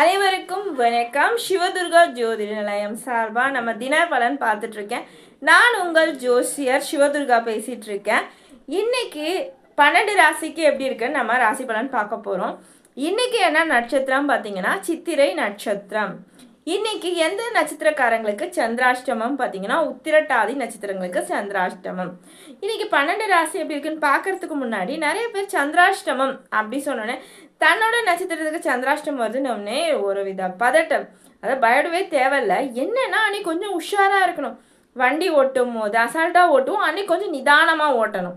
அனைவருக்கும் வணக்கம். சிவதுர்கா ஜோதிட நிலையம் சார்பாக நம்ம தின பலன் பார்த்துட்டு இருக்கேன் நான் உங்கள் ஜோசியர் சிவதுர்கா பேசிகிட்டு இருக்கேன் இன்னைக்கு பன்னெண்டு ராசிக்கு எப்படி இருக்குன்னு நம்ம ராசி பலன் பார்க்க போகிறோம் இன்னைக்கு என்ன நட்சத்திரம் பார்த்தீங்கன்னா சித்திரை நட்சத்திரம். இன்னைக்கு எந்த நட்சத்திரக்காரங்களுக்கு சந்திராஷ்டமம் பார்த்தீங்கன்னா உத்திரட்டாதி நட்சத்திரங்களுக்கு சந்திராஷ்டமம். இன்னைக்கு பன்னெண்டு ராசி எப்படி இருக்குன்னு பார்க்கறதுக்கு முன்னாடி நிறைய பேர் சந்திராஷ்டமம் அப்படி சொன்னோன்னே தன்னோட நட்சத்திரத்துக்கு சந்திராஷ்டமம் வருதுன்னொடனே ஒரு வித பதட்டம். அதை பயடவே தேவையில்ல. என்னன்னா அன்னைக்கு கொஞ்சம் உஷாராக இருக்கணும். வண்டி ஓட்டும் போது அசால்ட்டாக ஓட்டும் அன்னைக்கு கொஞ்சம் நிதானமாக ஓட்டணும்.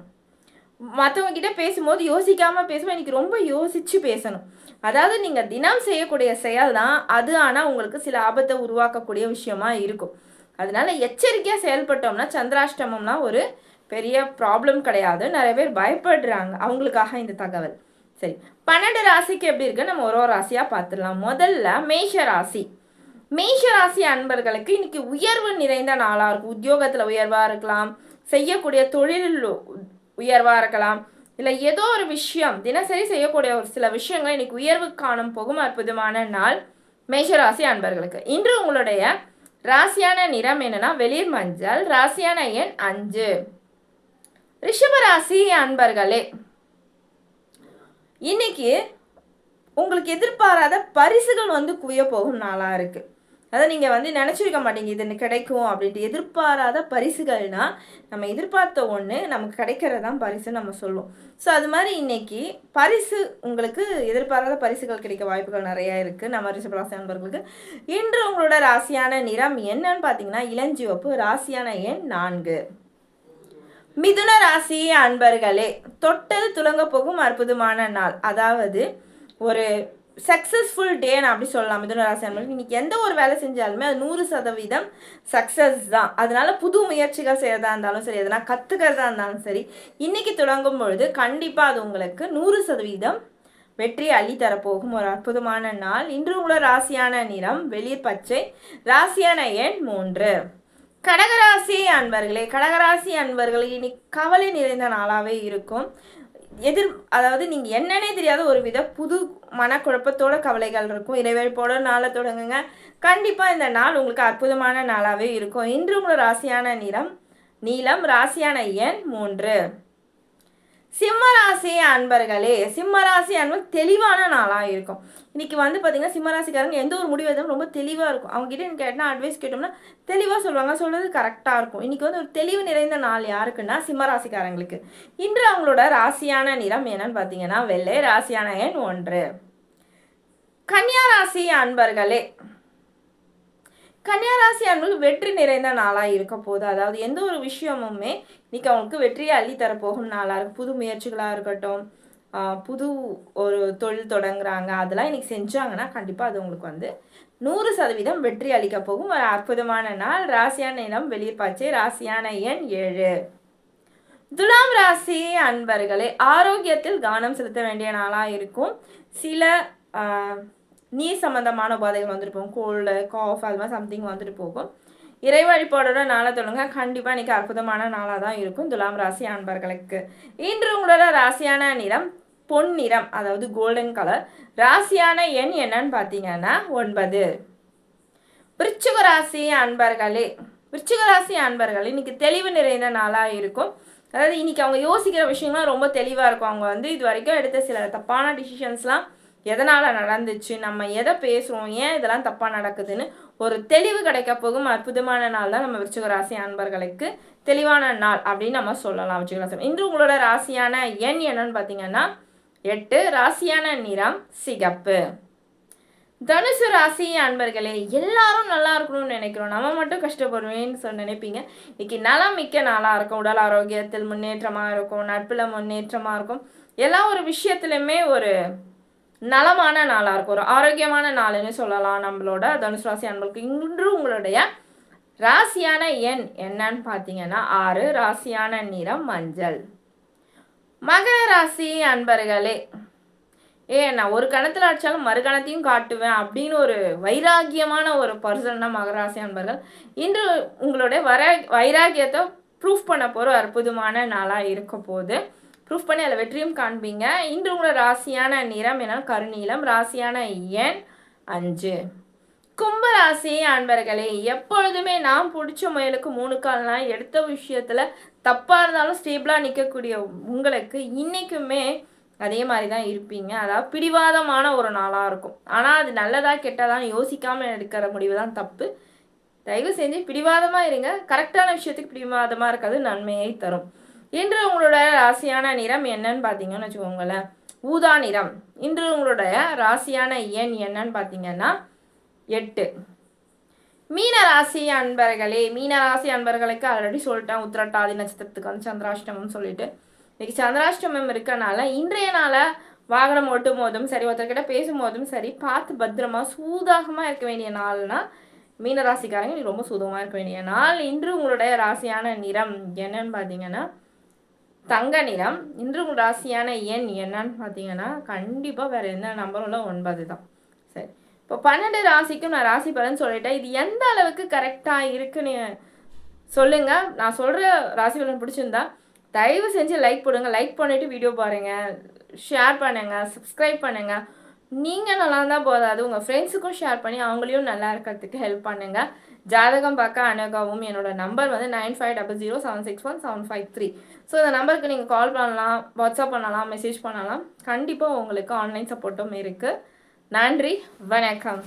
மற்றவங்க கிட்டே பேசும்போது யோசிக்காமல் பேசுவோம் இன்னைக்கு ரொம்ப யோசித்து பேசணும். அதாவது நீங்கள் தினம் செய்யக்கூடிய செயல் தான் அது ஆனால் உங்களுக்கு சில ஆபத்தை உருவாக்கக்கூடிய விஷயமா இருக்கும். அதனால எச்சரிக்கையாக செயல்பட்டோம்னா சந்திராஷ்டமம்னா ஒரு பெரிய ப்ராப்ளம் கிடையாது. நிறைய பேர் பயப்படுறாங்க. அவங்களுக்காக இந்த தகவல். சரி பன்னெண்டு ராசிக்கு எப்படி இருக்கு? நம்ம ஒரு ஒரு ராசியாக பார்த்துடலாம். முதல்ல மேஷ ராசி. மேஷ ராசி அன்பர்களுக்கு இன்னைக்கு உயர்வு நிறைந்த நாளாக இருக்கும். உத்தியோகத்தில் உயர்வாக இருக்கலாம். செய்யக்கூடிய தொழிலில் உயர்வாக இருக்கலாம். இல்லை ஏதோ ஒரு விஷயம் தினசரி செய்யக்கூடிய ஒரு சில விஷயங்கள் இன்னைக்கு உயர்வு காணும் போகும் அற்புதமான நாள் மேஷராசி அன்பர்களுக்கு. இன்று உங்களுடைய ராசியான நிறம் என்னன்னா வெளிர் மஞ்சள் ராசியான எண் அஞ்சு. ரிஷபராசி அன்பர்களே இன்னைக்கு உங்களுக்கு எதிர்பாராத பரிசுகள் வந்து குவிய போகும் நாளாக இருக்குது அதை நீங்கள் வந்து நினச்சிருக்க மாட்டீங்க. இது எனக்கு கிடைக்கும் அப்படின்ட்டு எதிர்பாராத பரிசுகள்னா நம்ம எதிர்பார்த்த ஒன்று நமக்கு கிடைக்கிறது தான் பரிசு நம்ம சொல்லுவோம். ஸோ அது மாதிரி இன்னைக்கு பரிசு உங்களுக்கு எதிர்பாராத பரிசுகள் கிடைக்க வாய்ப்புகள் நிறையா இருக்குது நம்ம ரிஷபராசி நண்பர்களுக்கு இன்று உங்களோட ராசியான நிறம் என்னன்னு பார்த்தீங்கன்னா இளஞ்சிவப்பு ராசியான எண் நான்கு. மிதுன ராசி அன்பர்களே தொட்டது துலங்க போகும் அற்புதமான நாள். அதாவது ஒரு சக்ஸஸ்ஃபுல் டேன்னு அப்படி சொல்லலாம் மிதுன ராசி அன்பர்கள் இன்னைக்கு எந்த ஒரு வேலை செஞ்சாலுமே அது நூறு சதவீதம் சக்ஸஸ் தான். அதனால புது முயற்சிகள் செய்யறதா இருந்தாலும் சரி எதனா கற்றுக்கிறதா இருந்தாலும் சரி இன்னைக்கு தொடங்கும் பொழுது கண்டிப்பாக அது உங்களுக்கு நூறு சதவீதம் வெற்றி அள்ளி தரப்போகும். ஒரு அற்புதமான நாள். இன்று உள்ள ராசியான நிறம் வெளிர் பச்சை ராசியான எண் மூன்று. கடகராசி அன்பர்களே கடகராசி அன்பர்கள் இனி கவலை நிறைந்த நாளாகவே இருக்கும். எதிர் அதாவது நீங்கள் என்னன்னே தெரியாத ஒரு வித புது மனக்குழப்பத்தோட கவலைகள் இருக்கும். இறைவழிப்போட நாளை தொடங்குங்க. கண்டிப்பாக இந்த நாள் உங்களுக்கு அற்புதமான நாளாகவே இருக்கும். இன்று உங்களோட ராசியான நிறம் நீளம் ராசியான எண் மூன்று. சிம்மராசி அன்பர்களே சிம்மராசி அன்பர் தெளிவான நாளாக இருக்கும். இன்றைக்கி வந்து பார்த்திங்கன்னா சிம்மராசிக்காரங்க எந்த ஒரு முடிவு எதுவும் ரொம்ப தெளிவாக இருக்கும். அவங்க கிட்ட கேட்டால் அட்வைஸ் கேட்டோம்னா தெளிவாக சொல்லுவாங்க. சொல்கிறது கரெக்டாக இருக்கும். இன்றைக்கி வந்து ஒரு தெளிவு நிறைந்த நாள் யாருக்குன்னா சிம்மராசிக்காரங்களுக்கு. இன்று அவங்களோட ராசியான நிறம் என்னன்னு பார்த்தீங்கன்னா வெள்ளை ராசியான எண் ஒன்று. கன்னியா ராசி அன்பர்களே கன்னியாராசி அன்பர்கள் வெற்றி நிறைந்த நாளாக இருக்க போகுது. அதாவது எந்த ஒரு விஷயமுமே இன்னைக்கு அவங்களுக்கு வெற்றியை அள்ளித்தரப்போகும் நாளாக இருக்கும். புது முயற்சிகளாக இருக்கட்டும் புது ஒரு தொழில் தொடங்குறாங்க அதெல்லாம் இன்னைக்கு செஞ்சாங்கன்னா கண்டிப்பாக அது உங்களுக்கு வந்து நூறு சதவீதம் வெற்றி அளிக்க போகும். ஒரு அற்புதமான நாள். ராசியான இனம் வெளிர் ராசியான எண் ஏழு. துலாம் ராசி அன்பர்களே ஆரோக்கியத்தில் கவனம் செலுத்த வேண்டிய நாளாக இருக்கும். சில நீ நீர் உபாதைகள் வந்துட்டு போகும். கோல்டு காஃப் அது மாதிரி சம்திங் வந்துட்டு போகும். இறை வழிபாடோட நாளை தொடங்க கண்டிப்பாக இன்றைக்கி அற்புதமான நாளாக தான் இருக்கும். துலாம் ராசி அன்பர்களுக்கு. இன்று உங்களோட ராசியான நிறம் பொன் நிறம் அதாவது கோல்டன் கலர் ராசியான எண் என்னன்னு பார்த்தீங்கன்னா ஒன்பது. விருச்சிக ராசி அன்பர்களே விருச்சிக ராசி அன்பர்களே இன்னைக்கு தெளிவு நிறைந்த நாளாக இருக்கும். அதாவது இன்னைக்கு அவங்க யோசிக்கிற விஷயங்கள்லாம் ரொம்ப தெளிவாக இருக்கும். அவங்க வந்து இது வரைக்கும் எடுத்த சில தப்பான டிசிஷன்ஸ்லாம் எதனால் நடந்துச்சு? நம்ம எதை பேசுகிறோம் ஏன் இதெல்லாம் தப்பாக நடக்குதுன்னு ஒரு தெளிவு கிடைக்க போகும். அற்புதமான நாள் தான் நம்ம விருச்சிக ராசி அன்பர்களுக்கு. தெளிவான நாள் அப்படின்னு நம்ம சொல்லலாம் விருச்சிக ராசி. இன்று உங்களோட ராசியான எண் என்னன்னு பார்த்தீங்கன்னா எட்டு ராசியான நிறம் சிகப்பு. தனுசு ராசி அன்பர்களே எல்லாரும் நல்லா இருக்கணும்னு நினைக்கிறோம். நம்ம மட்டும் கஷ்டப்படுவேன்னு சொல்லி நினைப்பீங்க. இன்னைக்கு நலம் மிக்க நாளாக இருக்கும். உடல் ஆரோக்கியத்தில் முன்னேற்றமாக இருக்கும். நட்பில் முன்னேற்றமாக இருக்கும். எல்லா ஒரு விஷயத்துலையுமே ஒரு நலமான நாளாக இருக்கும். ஒரு ஆரோக்கியமான நாள்னு சொல்லலாம் நம்மளோட தனுசு ராசி அன்பளுக்கு இன்று உங்களுடைய ராசியான எண் என்னன்னு பார்த்தீங்கன்னா ஆறு. ராசியான நிறம் மஞ்சள். மகர ராசி அன்பர்களே ஏ நான் ஒரு கணத்தில் அடித்தாலும் மறு கணத்தையும் காட்டுவேன் அப்படின்னு ஒரு வைராகியமான ஒரு பர்சன்னா மகராசி அன்பர்கள். இன்று உங்களுடைய வர வைராகியத்தை ப்ரூஃப் பண்ண போகிற அற்புதமான நாளாக இருக்க போகுது. ப்ரூஃப் பண்ணி அதில் வெற்றியும் காண்பீங்க. இன்று உங்களோட ராசியான நிறம் என கருநீளம் ராசியான எண் அஞ்சு. கும்பராசி அன்பர்களே எப்பொழுதுமே நாம் பிடிச்ச முயலுக்கு மூணு கால்னா எடுத்த விஷயத்தில் தப்பாக இருந்தாலும் ஸ்டேபிளாக நிற்கக்கூடிய உங்களுக்கு இன்றைக்குமே அதே மாதிரி தான் இருப்பீங்க. அதாவது பிடிவாதமான ஒரு நாளாக இருக்கும். ஆனால் அது நல்லதாக கெட்டதான்னு யோசிக்காமல் எடுக்கிற முடிவு தான் தப்பு. தயவு செஞ்சு பிடிவாதமாக இருங்க. கரெக்டான விஷயத்துக்கு பிடிவாதமாக இருக்கிறது நன்மையை தரும். இன்று உங்களோட ராசியான நிறம் என்னன்னு பார்த்தீங்கன்னு வச்சுக்கோங்களேன். ஊதா நிறம். இன்று உங்களுடைய ராசியான எண் என்னன்னு பார்த்தீங்கன்னா எட்டு. மீன ராசி அன்பர்களே மீன ராசி அன்பர்களுக்கு ஆல்ரெடி சொல்லிட்டேன். உத்திரட்டாதி நட்சத்திரத்துக்கு வந்து சந்திராஷ்டமம் சொல்லிட்டு. இன்னைக்கு சந்திராஷ்டமம் இருக்கனால இன்றைய நாளை வாகனம் ஓட்டும் போதும் சரி ஒருத்தர்கிட்ட பேசும்போதும் சரி பார்த்து பத்திரமா சூதாகமாக இருக்க வேண்டிய நாள்னா மீன ராசிக்காரங்க ரொம்ப சூதமாக இருக்க வேண்டிய நாள். இன்று உங்களுடைய ராசியான நிறம் என்னன்னு பார்த்தீங்கன்னா தங்க நிறம். இன்று உங்கள் ராசியான எண் என்னன்னு பார்த்தீங்கன்னா கண்டிப்பாக வேறு எந்த நம்பரும் இல்லை ஒன்பது தான். சரி. இப்போ பன்னெண்டு ராசிக்கும் நான் ராசி பலன் சொல்லிட்டேன். இது எந்த அளவுக்கு கரெக்டாக இருக்குன்னு சொல்லுங்கள் நான் சொல்கிற ராசி பலன் பிடிச்சிருந்தா தயவு செஞ்சு லைக் போடுங்க. லைக் பண்ணிவிட்டு வீடியோ பாருங்கள் ஷேர் பண்ணுங்கள் சப்ஸ்கிரைப் பண்ணுங்கள் நீங்கள் நல்லா இருந்தால் போதாது. உங்கள் ஃப்ரெண்ட்ஸுக்கும் ஷேர் பண்ணி அவங்களையும் நல்லா இருக்கிறதுக்கு ஹெல்ப் பண்ணுங்கள் ஜாதகம் பார்க்க அணுகவும் என்னோட நம்பர் வந்து nine five double zero seven six one seven five three. So இந்த நம்பருக்கு நீங்கள் கால் பண்ணலாம் வாட்ஸ்அப் பண்ணலாம் மெசேஜ் பண்ணலாம். கண்டிப்பாக உங்களுக்கு ஆன்லைன் சப்போர்ட்டும் இருக்குது நன்றி வணக்கம்.